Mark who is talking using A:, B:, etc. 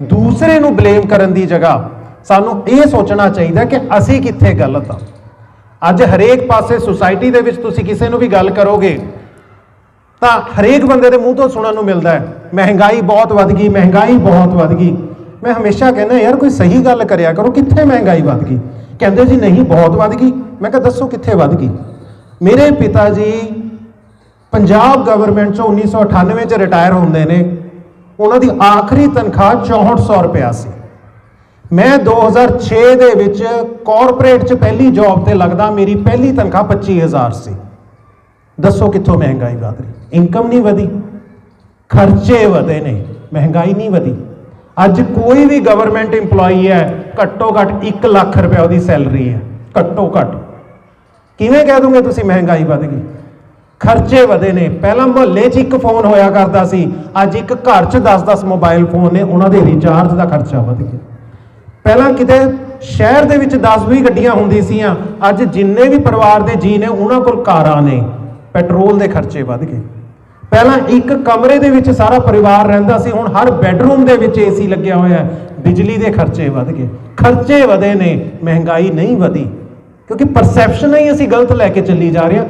A: ਦੂਸਰੇ ਨੂੰ ਬਲੇਮ ਕਰਨ ਦੀ ਜਗ੍ਹਾ ਸਾਨੂੰ ਇਹ ਸੋਚਣਾ ਚਾਹੀਦਾ ਕਿ ਅਸੀਂ ਕਿੱਥੇ ਗਲਤ ਆ। ਅੱਜ ਹਰੇਕ ਪਾਸੇ ਸੁਸਾਇਟੀ ਦੇ ਵਿੱਚ ਤੁਸੀਂ ਕਿਸੇ ਨੂੰ ਵੀ ਗੱਲ ਕਰੋਗੇ, ਤਾਂ ਹਰੇਕ ਬੰਦੇ ਦੇ ਮੂੰਹ ਤੋਂ ਸੁਣਨ ਨੂੰ ਮਿਲਦਾ ਹੈ, ਮਹਿੰਗਾਈ ਬਹੁਤ ਵੱਧ ਗਈ, ਮਹਿੰਗਾਈ ਬਹੁਤ ਵੱਧ ਗਈ। ਮੈਂ ਹਮੇਸ਼ਾ ਕਹਿੰਦਾ ਯਾਰ ਕੋਈ ਸਹੀ ਗੱਲ ਕਰਿਆ ਕਰੋ, ਕਿੱਥੇ ਮਹਿੰਗਾਈ ਵੱਧ ਗਈ? ਕਹਿੰਦੇ ਜੀ ਨਹੀਂ, ਬਹੁਤ ਵੱਧ ਗਈ। ਮੈਂ ਕਿਹਾ ਦੱਸੋ ਕਿੱਥੇ ਵੱਧ ਗਈ? ਮੇਰੇ ਪਿਤਾ ਜੀ ਪੰਜਾਬ ਗਵਰਨਮੈਂਟ ਚੋਂ 1998 ਚ ਰਿਟਾਇਰ ਹੁੰਦੇ ਨੇ। ਉਹਨਾਂ ਦੀ ਆਖਰੀ ਤਨਖਾਹ 6400 ਰੁਪਇਆ ਸੀ। ਮੈਂ 2006 ਦੇ ਵਿੱਚ ਕਾਰਪੋਰੇਟ 'ਚ ਪਹਿਲੀ ਜੌਬ ਤੇ ਲੱਗਦਾ, ਮੇਰੀ ਪਹਿਲੀ ਤਨਖਾਹ 25000 ਸੀ। ਦੱਸੋ ਕਿੱਥੋਂ ਮਹਿੰਗਾਈ ਵਧ ਰਹੀ? ਇਨਕਮ ਨਹੀਂ ਵਧੀ, ਖਰਚੇ ਵਧੇ ਨੇ, ਮਹਿੰਗਾਈ ਨਹੀਂ ਵਧੀ। ਅੱਜ ਕੋਈ ਵੀ ਗਵਰਨਮੈਂਟ EMPLOYE ਹੈ, ਘੱਟੋ ਘੱਟ 1 ਲੱਖ ਰੁਪਏ ਉਹਦੀ ਸੈਲਰੀ ਹੈ, ਘੱਟੋ ਘੱਟ। ਕਿਵੇਂ ਕਹਿ ਦੋਗੇ ਤੁਸੀਂ ਮਹਿੰਗਾਈ ਵਧ ਗਈ? ਖਰਚੇ ਵਧੇ ਨੇ। ਪਹਿਲਾਂ ਮੁਹੱਲੇ 'ਚ ਇੱਕ ਫੋਨ ਹੋਇਆ ਕਰਦਾ ਸੀ। ਅੱਜ ਇੱਕ ਘਰ 'ਚ 10-10 ਮੋਬਾਈਲ ਫੋਨ ਨੇ। ਉਹਨਾਂ ਦੇ ਰੀਚਾਰਜ ਦਾ ਖਰਚਾ ਵਧ ਗਿਆ। ਪਹਿਲਾਂ ਕਿਤੇ ਸ਼ਹਿਰ ਦੇ ਵਿੱਚ 10-20 ਗੱਡੀਆਂ ਹੁੰਦੀ ਸੀਆਂ। ਅੱਜ ਜਿੰਨੇ ਵੀ ਪਰਿਵਾਰ ਦੇ ਜੀ ਨੇ, ਉਹਨਾਂ ਕੋਲ ਕਾਰਾਂ ਨੇ। ਪੈਟਰੋਲ ਦੇ ਖਰਚੇ ਵਧ ਗਏ। ਪਹਿਲਾਂ ਇੱਕ ਕਮਰੇ ਦੇ ਵਿੱਚ ਸਾਰਾ ਪਰਿਵਾਰ ਰਹਿੰਦਾ ਸੀ। ਹੁਣ ਹਰ ਬੈੱਡਰੂਮ ਦੇ ਵਿੱਚ ਏਸੀ ਲੱਗਿਆ ਹੋਇਆ ਹੈ। ਬਿਜਲੀ ਦੇ ਖਰਚੇ ਵਧ ਗਏ। ਖਰਚੇ ਵਧੇ ਨੇ। ਮਹਿੰਗਾਈ ਨਹੀਂ ਵਧੀ। ਕਿਉਂਕਿ ਪਰਸੈਪਸ਼ਨ ਹੀ ਅਸੀਂ ਗਲਤ ਲੈ ਕੇ ਚੱਲੀ ਜਾ ਰਹੇ ਹਾਂ।